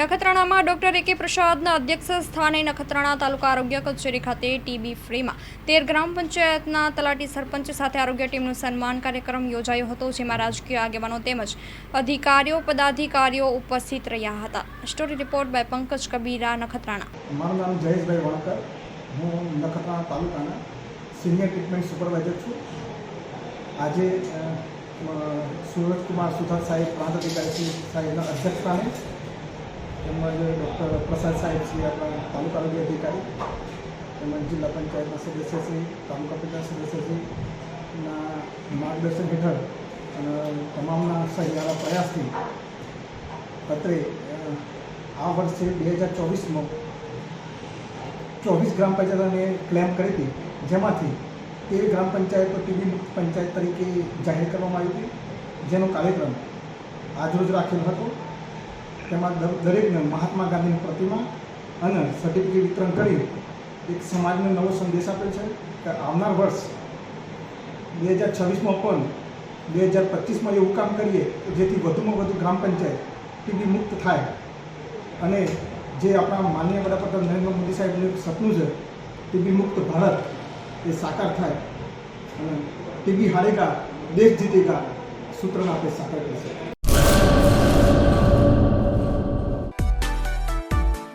નખત્રાણામાં doctor એ કે પ્રસાદના અધ્યક્ષ સ્થાને નખત્રાણા તાલુકા આરોગ્ય કચેરી ખાતે ટીબી ફ્રીમાં તેર ગ્રામ પંચાયતના તલાટી સરપંચ સાથે આરોગ્ય ટીમનું સન્માન કાર્યક્રમ યોજાયો હતો, જેમાં રાજકીય આગેવાનો તેમજ અધિકારીઓ, પદાધિકારીઓ ઉપસ્થિત રહ્યા હતા. Story report by Pankaj Kabira, Nakhatrana. મારું નામ જયેશભાઈ વણકર હું નખત્રાણા તાલુકાના સિનિયર ટ્રીટમેન્ટ સુપરવાઇઝર છું. આજે સુરજકુમાર સુથાર સાહેબ પ્રાંત અધિકારી સાહેબના અધ્યક્ષસ્થાને તેમજ ડૉક્ટર પ્રસાદ સાહેબ શ્રી આપણા તાલુકા આરોગ્ય અધિકારી, તેમજ જિલ્લા પંચાયતના સદસ્યશ્રી તાલુકા પંચાયત સદસ્યશ્રીના માર્ગદર્શન હેઠળ અને તમામના સહિયારા પ્રયાસથી અત્રે આ વર્ષે બે હજાર ચોવીસમાં ચોવીસ ગ્રામ પંચાયતોને ક્લેમ કરી હતી. જેમાંથી તેર ગ્રામ પંચાયતો ટીબી પંચાયત તરીકે જાહેર કરવામાં આવી હતી. જેનો કાર્યક્રમ આજરોજ રાખેલો હતો. તેમાં દરેકને મહાત્મા ગાંધીની પ્રતિમા અને સર્ટિફિકેટ વિતરણ કરી એક સમાજને નવો સંદેશ આપેલ છે કે આવનાર વર્ષ બે હજાર છવ્વીસમાં પણ બે હજાર પચીસમાં એવું કામ કરીએ કે જેથી વધુમાં વધુ ગ્રામ પંચાયત ટીબી મુક્ત થાય. અને જે આપણા માનનીય વડાપ્રધાન નરેન્દ્ર મોદી સાહેબનું એક સપનું છે ટીબી મુક્ત ભારત એ સાકાર થાય. અને ટીબી હારેગા, દેશ જીતેગા સૂત્રને આપણે સાકાર કરીશું